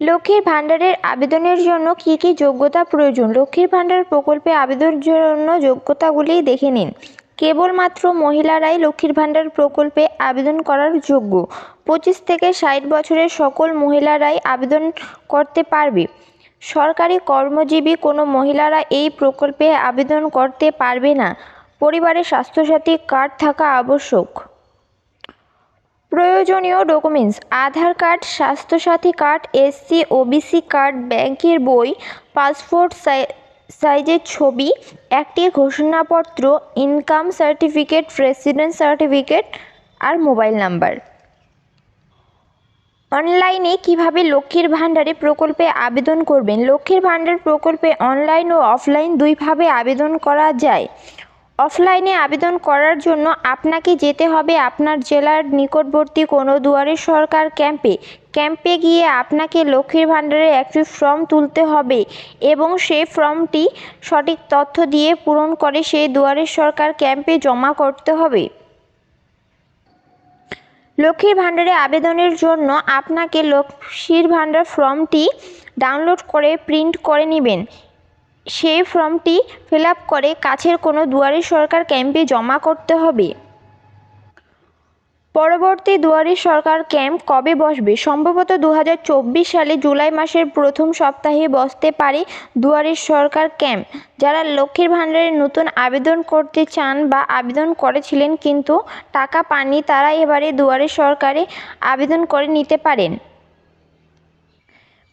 লক্ষ্মীর ভাণ্ডারের আবেদনের জন্য কী কী যোগ্যতা প্রয়োজন? লক্ষ্মীর ভাণ্ডার প্রকল্পে আবেদনের জন্য যোগ্যতাগুলি দেখে নিন। কেবলমাত্র মহিলারাই লক্ষ্মীর ভাণ্ডার প্রকল্পে আবেদন করার যোগ্য। পঁচিশ থেকে ষাট বছরের সকল মহিলারাই আবেদন করতে পারবে। সরকারি কর্মজীবী কোনো মহিলারা এই প্রকল্পে আবেদন করতে পারবে না। পরিবারে স্বাস্থ্যসাথী কার্ড থাকা আবশ্যক। প্রয়োজনীয় documents Aadhaar card, Swasthya Sathi card SC OBC card, ব্যাংকের বই পাসপোর্ট সাইজের ছবি, একটি ঘোষণাপত্র ইনকাম সার্টিফিকেট রেসিডেন্স সার্টিফিকেট আর মোবাইল নাম্বার অনলাইনে কীভাবে লক্ষ্মীর ভাণ্ডারে প্রকল্পে আবেদন করবেন? লক্ষ্মীর ভাণ্ডার প্রকল্পে অনলাইন ও অফলাইন দুইভাবে আবেদন করা যায়। অফলাইনে আবেদন করার জন্য আপনাকে যেতে হবে আপনার জেলার নিকটবর্তী কোনো দুয়ারে সরকার ক্যাম্পে। ক্যাম্পে গিয়ে আপনাকে লক্ষ্মীর ভাণ্ডারের একটি ফর্ম তুলতে হবে এবং সেই ফর্মটি সঠিক তথ্য দিয়ে পূরণ করে সেই দুয়ারে সরকার ক্যাম্পে জমা করতে হবে। লক্ষ্মীর ভাণ্ডারে আবেদনের জন্য আপনাকে লক্ষ্মীর ভাণ্ডার ফর্মটি ডাউনলোড করে প্রিন্ট করে নেবেন। সেই ফর্মটি ফিল আপ করে কাছের কোনো দুয়ারে সরকার ক্যাম্পে জমা করতে হবে। পরবর্তী দুয়ারে সরকার ক্যাম্প কবে বসবে? সম্ভবত দু হাজার চব্বিশ সালে জুলাই মাসের প্রথম সপ্তাহে বসতে পারে দুয়ারে সরকার ক্যাম্প। যারা লক্ষ্মীর ভাণ্ডারে নতুন আবেদন করতে চান বা আবেদন করেছিলেন কিন্তু টাকা পাননি, তারা এবারে দুয়ারে সরকারে আবেদন করে নিতে পারেন।